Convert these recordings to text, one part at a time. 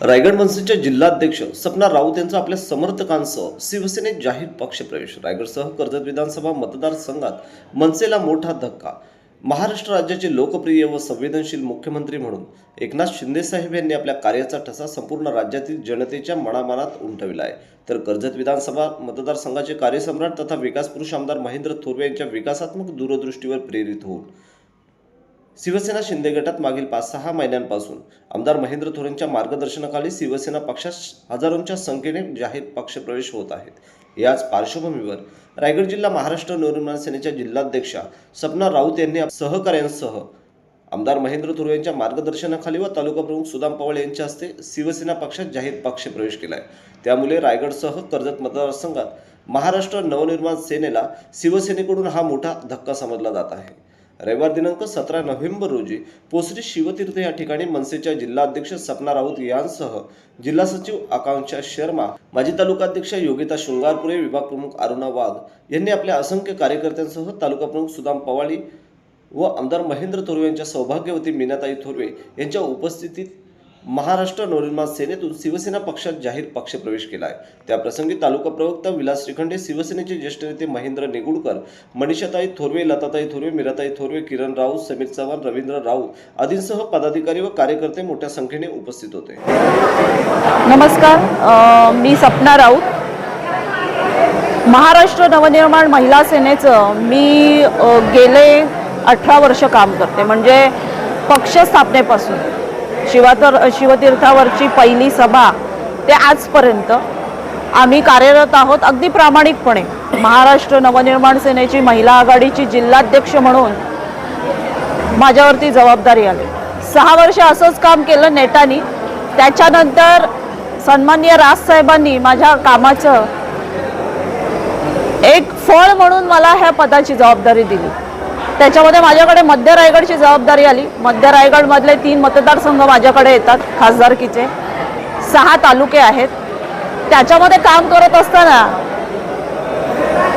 रायगड मनसेच्या जिल्हाध्यक्ष सपना राऊत यांचा आपल्या समर्थकांसह शिवसेनेत जाहीर पक्षप्रवेश. रायगडसह कर्जत विधानसभा मतदारसंघात मनसेला मोठा धक्का. महाराष्ट्र राज्याचे लोकप्रिय व संवेदनशील मुख्यमंत्री म्हणून एकनाथ शिंदेसाहेब यांनी आपल्या कार्याचा ठसा संपूर्ण राज्यातील जनतेच्या मनामनात उमटविला आहे. तर कर्जत विधानसभा मतदारसंघाचे कार्यसम्राट तथा विकासपुरुष आमदार महेंद्र थोरवे यांच्या विकासात्मक दूरदृष्टीवर प्रेरित होऊन शिवसेना शिंदे गटात मागील पाच सहा महिन्यांपासून आमदार महेंद्र थोरेंच्या मार्गदर्शनाखाली शिवसेना पक्षात हजारोंच्या संख्येने जाहीर पक्षप्रवेश होत आहेत याच पार्श्वभूमीवर रायगड जिल्हा महाराष्ट्र नवनिर्माण सेनेच्या जिल्हाध्यक्षा सपना राऊत यांनी सहकाऱ्यांसह आमदार महेंद्र थोरे यांच्या मार्गदर्शनाखाली व तालुका प्रमुख सुदाम पवार यांच्या हस्ते शिवसेना पक्षात जाहीर पक्षप्रवेश आहे. त्यामुळे रायगडसह कर्जत मतदारसंघात महाराष्ट्र नवनिर्माण सेनेला शिवसेनेकडून हा मोठा धक्का समजला जात आहे. रविवार दिनांक सतरा नोव्हेंबर रोजी पोसरी शिवतीर्थ या ठिकाणी मनसेच्या जिल्हाध्यक्ष सपना राऊत यांसह जिल्हा सचिव आकांक्षा शर्मा माजी तालुकाध्यक्ष योगिता शृंगारपुरे विभाग प्रमुख अरुणा वाघ यांनी आपल्या असंख्य कार्यकर्त्यांसह तालुका प्रमुख सुदाम पवाळी व आमदार महेंद्र थोरवे यांच्या सौभाग्यवती मीनाताई थोरवे यांच्या उपस्थितीत महाराष्ट्र नवनिर्माण सेनेतून शिवसेना पक्षात जाहीर पक्षप्रवेश केला आहे त्याप्रसंगी तालुका प्रवक्ता विलास श्रीखंडे शिवसेनेचे ज्येष्ठ नेते महेंद्र निगुडकर मनीषाताई थोरवे लताताई थोरवे मीराताई थोरवे किरण राऊत समीर चव्हाण रवींद्र राऊत आदींसह पदाधिकारी व कार्यकर्ते मोठ्या संख्येने उपस्थित होते. नमस्कार. मी सपना राऊत. महाराष्ट्र नवनिर्माण महिला सेनेचं मी गेले अठरा वर्ष काम करते. म्हणजे पक्ष स्थापनेपासून. शिवातर शिवतीर्थावरची पहिली सभा ते आजपर्यंत आम्ही कार्यरत आहोत अगदी प्रामाणिकपणे. महाराष्ट्र नवनिर्माण सेनेची महिला आघाडीची जिल्हाध्यक्ष म्हणून माझ्यावरती जबाबदारी आली. सहा वर्ष असंच काम केलं नेटानी. त्याच्यानंतर सन्माननीय राजसाहेबांनी माझ्या कामाचं एक फळ म्हणून मला ह्या पदाची जबाबदारी दिली. त्याच्यामध्ये माझ्याकडे मध्य रायगडची जबाबदारी आली. मध्य रायगडमधले तीन मतदारसंघ माझ्याकडे येतात खासदारकीचे. सहा तालुके आहेत. त्याच्यामध्ये काम करत असताना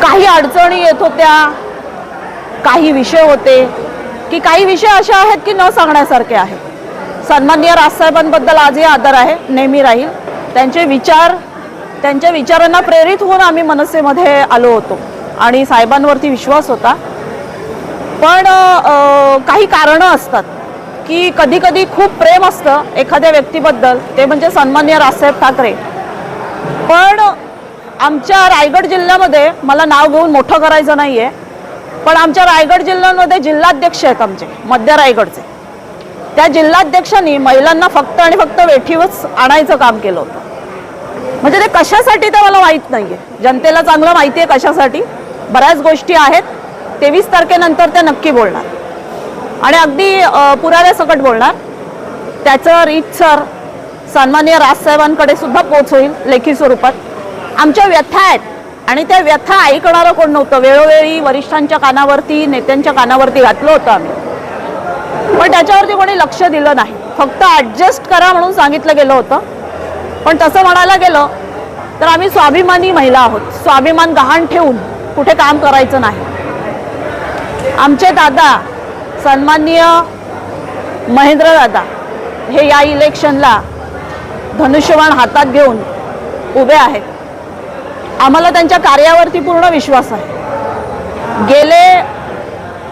काही अडचणी येत होत्या काही विषय होते की काही विषय असे आहेत की न सांगण्यासारखे आहेत. सन्माननीय राजसाहेबांबद्दल आजही आदर आहे नेहमी राहील. त्यांचे विचार त्यांच्या विचारांना प्रेरित होऊन आम्ही मनसेमध्ये आलो होतो. आणि साहेबांवरती विश्वास होता. पण काही कारणं असतात की कधी कधी खूप प्रेम असतं एखाद्या व्यक्तीबद्दल ते म्हणजे सन्मान्य राजसाहेब ठाकरे. पण आमच्या रायगड जिल्ह्यामध्ये मला नाव घेऊन मोठं करायचं नाही आहे पण आमच्या रायगड जिल्ह्यामध्ये जिल्हाध्यक्ष आहेत आमचे मध्य रायगडचे. त्या जिल्हाध्यक्षांनी महिलांना फक्त आणि फक्त वेठीवच आणायचं काम केलं होतं. म्हणजे ते कशासाठी ते मला माहीत नाही आहे जनतेला चांगलं माहिती आहे कशासाठी. बऱ्याच गोष्टी आहेत. तेवीस तारखेनंतर त्या नक्की बोलणार. आणि अगदी पुराव्यासकट बोलणार. त्याचं रीतसर सन्माननीय राजसाहेबांकडे सुद्धा पोच होईल लेखी स्वरूपात. आमच्या व्यथा आहेत आणि त्या व्यथा ऐकणारं कोण नव्हतं? वेळोवेळी वरिष्ठांच्या कानावरती नेत्यांच्या कानावरती घातलं होतं आम्ही. पण त्याच्यावरती कोणी लक्ष दिलं नाही. फक्त ॲडजस्ट करा म्हणून सांगितलं गेलं होतं. पण तसं म्हणायला गेलं तर आम्ही स्वाभिमानी महिला आहोत. स्वाभिमान गहाण ठेवून कुठे काम करायचं नाही. आमचे दादा सन्माननीय महेंद्र दादा हे या इलेक्शनला धनुष्यबाण हातात घेऊन उभे आहेत. आम्हाला त्यांच्या कार्यावरती पूर्ण विश्वास आहे. गेले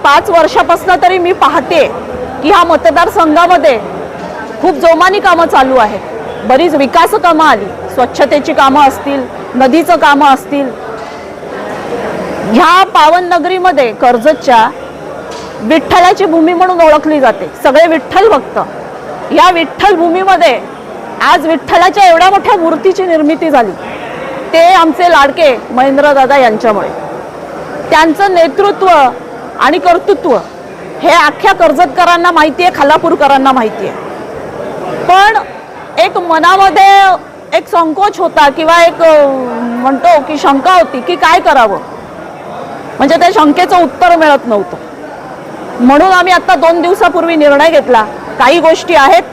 पाच वर्षापासून तरी मी पाहते की ह्या मतदारसंघामध्ये खूप जोमानी कामं चालू आहेत. बरीच विकास कामं आली. स्वच्छतेची कामं असतील नदीचं कामं असतील ह्या पावन नगरीमध्ये कर्जतच्या विठ्ठलाची भूमी म्हणून ओळखली जाते. सगळे विठ्ठल भक्त. या विठ्ठल भूमीमध्ये आज विठ्ठलाच्या एवढ्या मोठ्या मूर्तीची निर्मिती झाली. ते आमचे लाडके महेंद्रदादा यांच्यामुळे. त्यांचं नेतृत्व आणि कर्तृत्व हे अख्ख्या कर्जतकरांना माहिती आहे खालापूरकरांना माहिती आहे पण एक मनामध्ये एक संकोच होता किंवा एक म्हणतो की शंका होती की काय करावं? म्हणजे त्या शंकेचं उत्तर मिळत नव्हतं. म्हणून आम्ही आत्ता दोन दिवसापूर्वी निर्णय घेतला. काही गोष्टी आहेत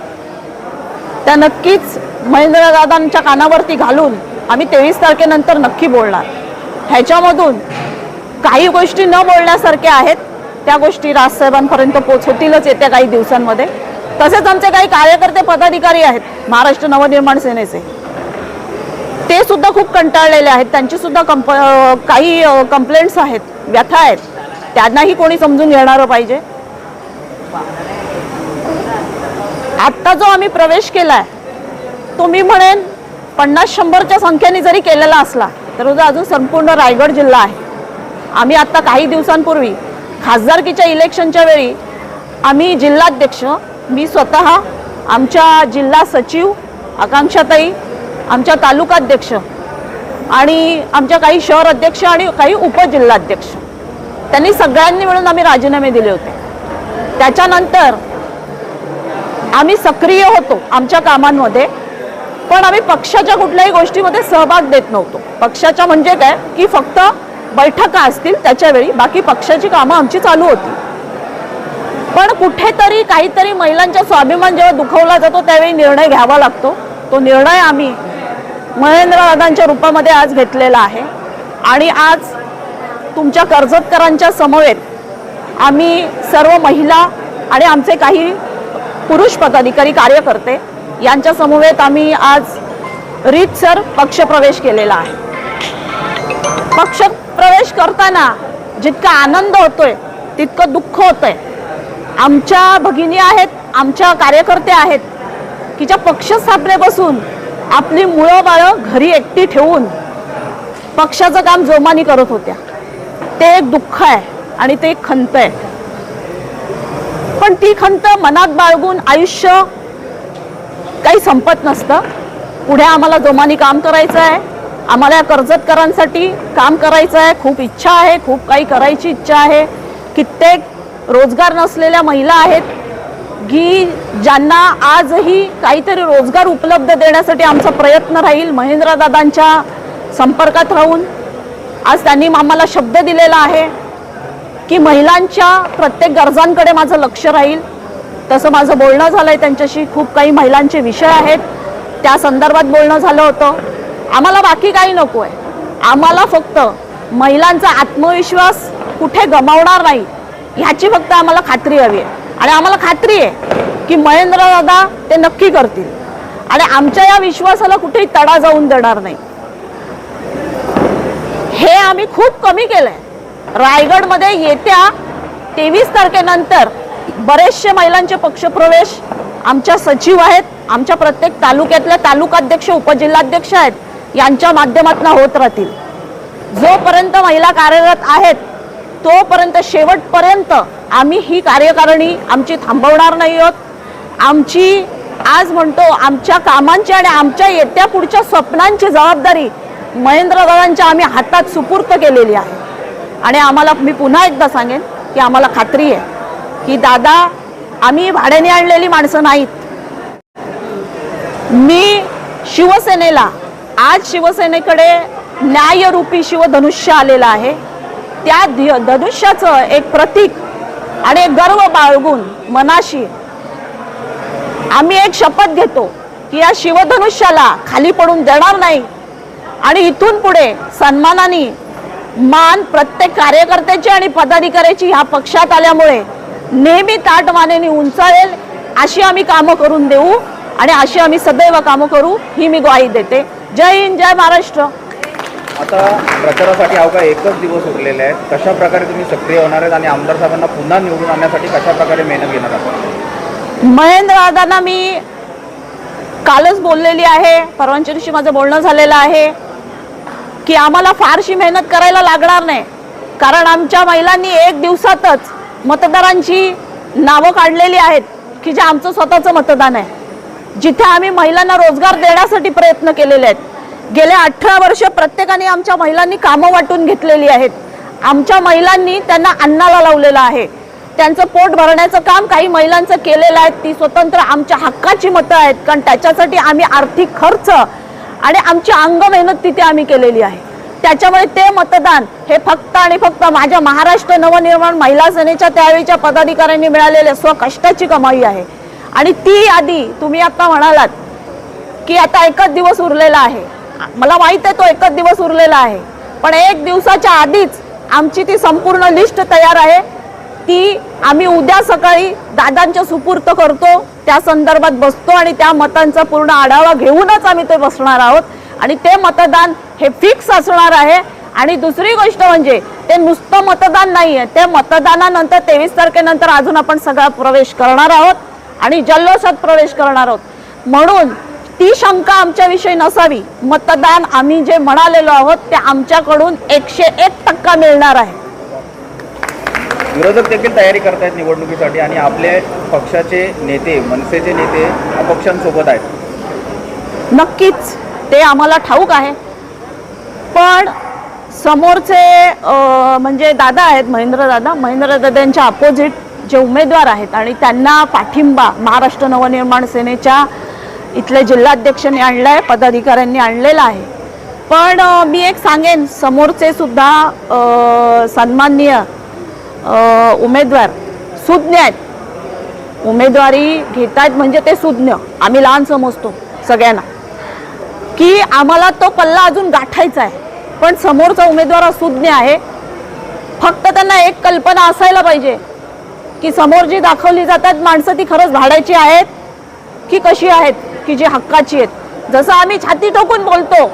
त्या नक्कीच महेंद्रदादांच्या कानावरती घालून आम्ही तेवीस तारखेनंतर नक्की बोलणार. ह्याच्यामधून काही गोष्टी न बोलण्यासारख्या आहेत त्या गोष्टी राजसाहेबांपर्यंत पोचवतीलच येत्या काही दिवसांमध्ये. तसेच आमचे काही कार्यकर्ते पदाधिकारी आहेत महाराष्ट्र नवनिर्माण सेनेचे. ते सुद्धा खूप कंटाळलेले आहेत त्यांची सुद्धा कंप काही कंप्लेंट्स आहेत. व्यथा आहेत. त्यांनाही कोणी समजून घेणारं पाहिजे. आत्ता जो आम्ही प्रवेश केला आहे तो मी म्हणेन पन्नास शंभरच्या संख्येने जरी केलेला असला तर तो अजून संपूर्ण रायगड जिल्हा आहे. आम्ही आत्ता काही दिवसांपूर्वी खासदारकीच्या इलेक्शनच्या वेळी आम्ही जिल्हाध्यक्ष मी स्वतः आमच्या जिल्हा सचिव आकांक्षाताई आमच्या तालुकाध्यक्ष आणि आमच्या काही शहर अध्यक्ष आणि काही उपजिल्हाध्यक्ष त्यांनी सगळ्यांनी मिळून आम्ही राजीनामे दिले होते. त्याच्यानंतर आम्ही सक्रिय होतो आमच्या कामांमध्ये पण आम्ही पक्षाच्या कुठल्याही गोष्टीमध्ये सहभाग देत नव्हतो. पक्षाच्या म्हणजे काय? की फक्त बैठका असतील त्याच्यावेळी बाकी पक्षाची कामं आमची चालू होती. पण कुठेतरी काहीतरी महिलांचा स्वाभिमान जेव्हा दुखवला जातो त्यावेळी निर्णय घ्यावा लागतो. तो निर्णय आम्ही महेंद्रदादांच्या रूपामध्ये आज घेतलेला आहे. आणि आज तुमच्या कर्जतकरांच्या समवेत आम्ही सर्व महिला आणि आमचे काही पुरुष पदाधिकारी कार्यकर्ते यांच्या समवेत आम्ही आज रीतसर पक्षप्रवेश केलेला आहे. पक्षप्रवेश करताना जितका आनंद होतोय तितकं दुःख होतंय. आमच्या भगिनी आहेत आमच्या कार्यकर्त्या आहेत की ज्या पक्ष स्थापनेपासून आपली मुळं बाळं घरी एकटी ठेवून पक्षाचं काम जोमानी करत होत्या. ते एक दुःख आहे आणि ते एक खंत आहे. पण ती खंत मनात बाळगून आयुष्य काही संपत नसतं. पुढे आम्हाला जोमानी काम करायचं आहे. आम्हाला या कर्जतकरांसाठी काम करायचं आहे. खूप इच्छा आहे खूप काही करायची इच्छा आहे. कित्येक रोजगार नसलेल्या महिला आहेत. की ज्यांना आजही काहीतरी रोजगार उपलब्ध देण्यासाठी आमचा प्रयत्न राहील महेंद्रदादांच्या संपर्कात राहून. आज त्यांनी आम्हाला शब्द दिलेला आहे की महिलांच्या प्रत्येक गरजांकडे माझं लक्ष राहील. तसं माझं बोलणं झालं आहे त्यांच्याशी खूप काही महिलांचे विषय आहेत. त्या संदर्भात बोलणं झालं होतं. आम्हाला बाकी काही नको आहे आम्हाला फक्त महिलांचा आत्मविश्वास कुठे गमावणार नाही ह्याची फक्त आम्हाला खात्री हवी आहे. आणि आम्हाला खात्री आहे की महेंद्र दादा ते नक्की करतील. आणि आमच्या या विश्वासाला कुठेही तडा जाऊन देणार नाही. हे आम्ही खूप कमी केलंय. रायगडमध्ये येत्या तेवीस तारखेनंतर बरेचसे महिलांचे पक्षप्रवेश आमच्या सचिव आहेत आमच्या प्रत्येक तालुक्यातल्या तालुकाध्यक्ष उपजिल्हाध्यक्ष आहेत यांच्या माध्यमातून होत राहतील. जोपर्यंत महिला कार्यरत आहेत तोपर्यंत शेवटपर्यंत आम्ही ही कार्यकारिणी आमची थांबवणार नाही आहोत. आमची आज म्हणतो आमच्या कामांची आणि आमच्या येत्या पुढच्या स्वप्नांची जबाबदारी महेंद्रदादांच्या आम्ही हातात सुपूर्त केलेली आहे. आणि आम्हाला मी पुन्हा एकदा सांगेन की आम्हाला खात्री आहे की दादा आम्ही भाड्याने आणलेली माणसं नाहीत. मी शिवसेनेला आज शिवसेनेकडे न्यायरूपी शिवधनुष्य आलेलं आहे. त्या धनुष्याचं एक प्रतीक आणि एक गर्व बाळगून मनाशी आम्ही एक शपथ घेतो की या शिवधनुष्याला खाली पडून देणार नाही. आणि इथून पुढे सन्मानाने मान प्रत्येक कार्यकर्त्याची आणि पदाधिकाऱ्याची ह्या पक्षात आल्यामुळे नेहमी ताटमानेने उंचाळेल अशी आम्ही कामं करून देऊ आणि अशी आम्ही सदैव कामं करू ही मी ग्वाही देते. जय हिंद जय महाराष्ट्र. आता प्रचारासाठी अवघा एकच दिवस उरलेले आहेत. कशा प्रकारे तुम्ही सक्रिय होणार आहेत आणि आमदार साहेबांना पुन्हा निवडून आणण्यासाठी कशा प्रकारे मेहनत घेणार आहात? महेंद्र दादांना मी कालच बोललेली आहे. परवांच्या दिवशी माझं बोलणं झालेलं आहे की आम्हाला फारशी मेहनत करायला लागणार नाही. कारण आमच्या महिलांनी एक दिवसातच मतदारांची नावं काढलेली आहेत की जे आमचं स्वतःचं मतदान आहे. जिथे आम्ही महिलांना रोजगार देण्यासाठी प्रयत्न केलेले आहेत. गेल्या अठरा वर्ष प्रत्येकाने आमच्या महिलांनी कामं वाटून घेतलेली आहेत. आमच्या महिलांनी त्यांना अन्नाला लावलेलं आहे. त्यांचं पोट भरण्याचं काम काही महिलांचं केलेलं आहे. ती स्वतंत्र आमच्या हक्काची मतं आहेत. कारण त्याच्यासाठी आम्ही आर्थिक खर्च आणि आमची अंग मेहनत तिथे आम्ही केलेली आहे. त्याच्यामुळे ते मतदान हे फक्त आणि फक्त माझ्या महाराष्ट्र नवनिर्माण महिला सेनेच्या त्यावेळीच्या पदाधिकाऱ्यांनी मिळालेल्या स्वकष्टाची कमाई आहे. आणि ती यादी तुम्ही आता म्हणालात की आता एकच दिवस उरलेला आहे. मला माहीत आहे तो एकच दिवस उरलेला आहे. पण एक दिवसाच्या आधीच आमची ती संपूर्ण लिस्ट तयार आहे. ती आम्ही उद्या सकाळी दादांच्या सुपूर्त करतो. त्या संदर्भात बसतो आणि त्या मतांचा पूर्ण आढावा घेऊनच आम्ही ते बसणार आहोत. आणि ते मतदान हे फिक्स असणार आहे. आणि दुसरी गोष्ट म्हणजे ते नुसतं मतदान नाही आहे ते मतदानानंतर तेवीस तारखेनंतर अजून आपण सगळा प्रवेश करणार आहोत. आणि जल्लोषात प्रवेश करणार आहोत. म्हणून ती शंका आमच्याविषयी नसावी. मतदान आम्ही जे म्हणालेलो आहोत ते आमच्याकडून एकशे एक टक्का मिळणार आहे. विरोधक देखील तयारी करतायत निवडणुकीसाठी आणि आपले पक्षाचे नेते मनसेचे नेते अपक्षांसोबत आहेत. नक्कीच ते आम्हाला ठाऊक आहे. पण समोरचे म्हणजे दादा आहेत महेंद्र दादा. महेंद्र दादांच्या अपोजिट जे उमेदवार आहेत आणि त्यांना पाठिंबा महाराष्ट्र नवनिर्माण सेनेच्या इथल्या जिल्हाध्यक्षांनी आणलं आहे पदाधिकाऱ्यांनी आणलेलं आहे. पण मी एक सांगेन समोरचे सुद्धा सन्माननीय उमेदवार सुज्ञ आहेत. उमेदवारी घेत आहेत म्हणजे ते सुज्ञ. आम्ही लहान समजतो सगळ्यांना. की आम्हाला तो पल्ला अजून गाठायचा आहे. पण समोरचा उमेदवार सुज्ञ आहे. फक्त त्यांना एक कल्पना असायला पाहिजे की समोर जी दाखवली जातात माणसं ती खरंच भाडायची आहेत की कशी आहेत? की जी हक्काची आहेत. जसं आम्ही छाती ठोकून बोलतो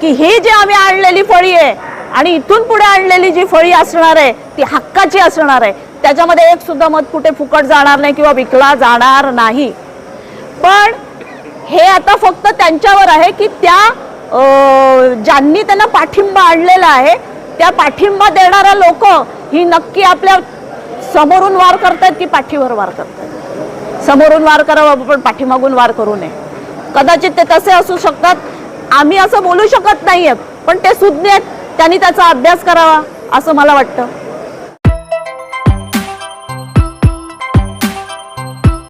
की ही जी आम्ही आणलेली फळी आहे आणि इथून पुढे आणलेली जी फळी असणार आहे ती हक्काची असणार आहे. त्याच्यामध्ये एक सुद्धा मत कुठे फुकट जाणार नाही किंवा विकला जाणार नाही. पण हे आता फक्त त्यांच्यावर आहे की त्या अं, ज्यांनी त्यांना पाठिंबा आणलेला आहे त्या पाठिंबा देणारा लोक ही नक्की आपल्या समोरून वार करतायत की पाठीवर वार करतायत? समोरून वार करावा पण पाठीमागून वार करू नये. कदाचित ते तसे असू शकतात. आम्ही असं बोलू शकत नाहीये पण ते सुज्ञ आहेत. त्यांनी त्याचा अभ्यास करावा असं मला वाटतं.